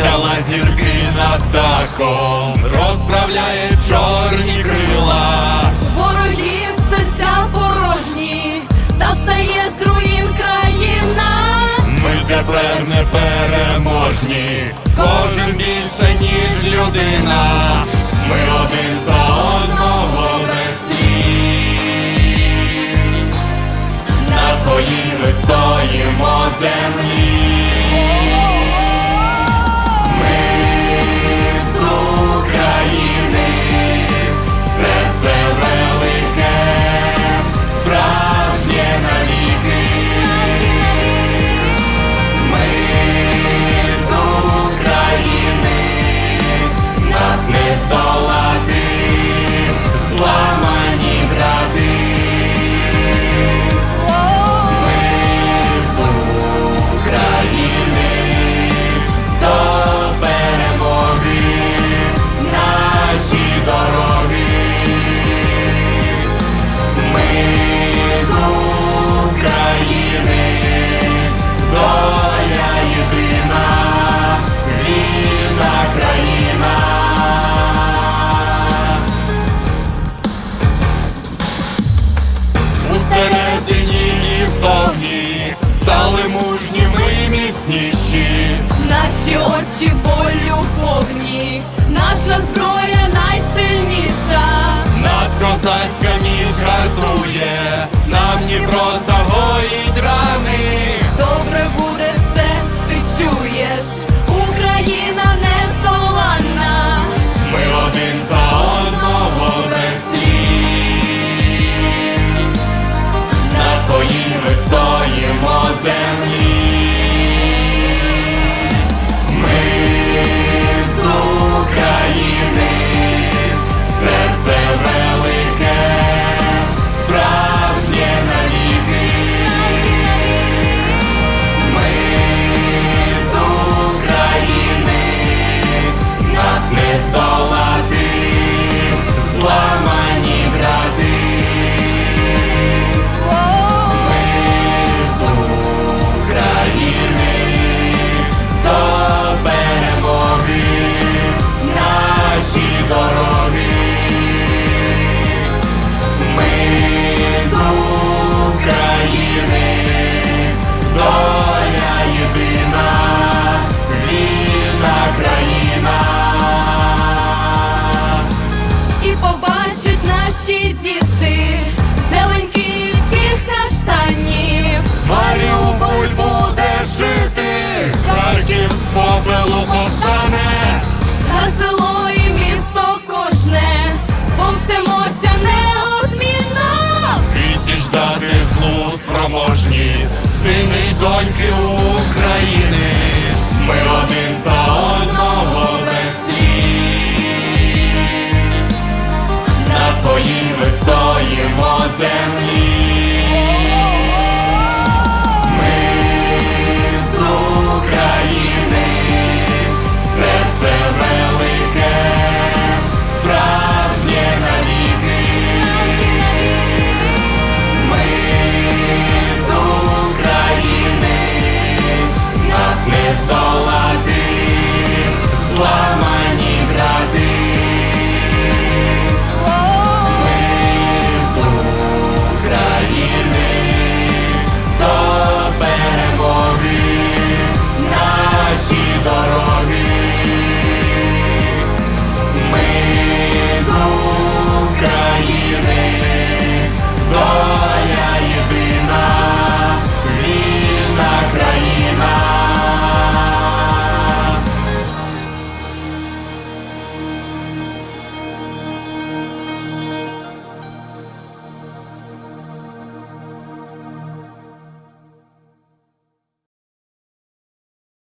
Розтяла зірки над дахом, розправляє чорні крила. Ворогів серця порожні, та встає з руїн країна. Ми тепер не переможні, кожен більше, ніж людина. Ми один за одного без слів. На своїй ми стоїмо землі. Зброя найсильніша. Нас козацька міць наші діти, зелень київських каштанів. Маріуполь буде жити, Харків з попелу повстане. За село і місто кожне, помстимося неодмінно. Віці ждати злу спроможні, сини й доньки України. Ми один за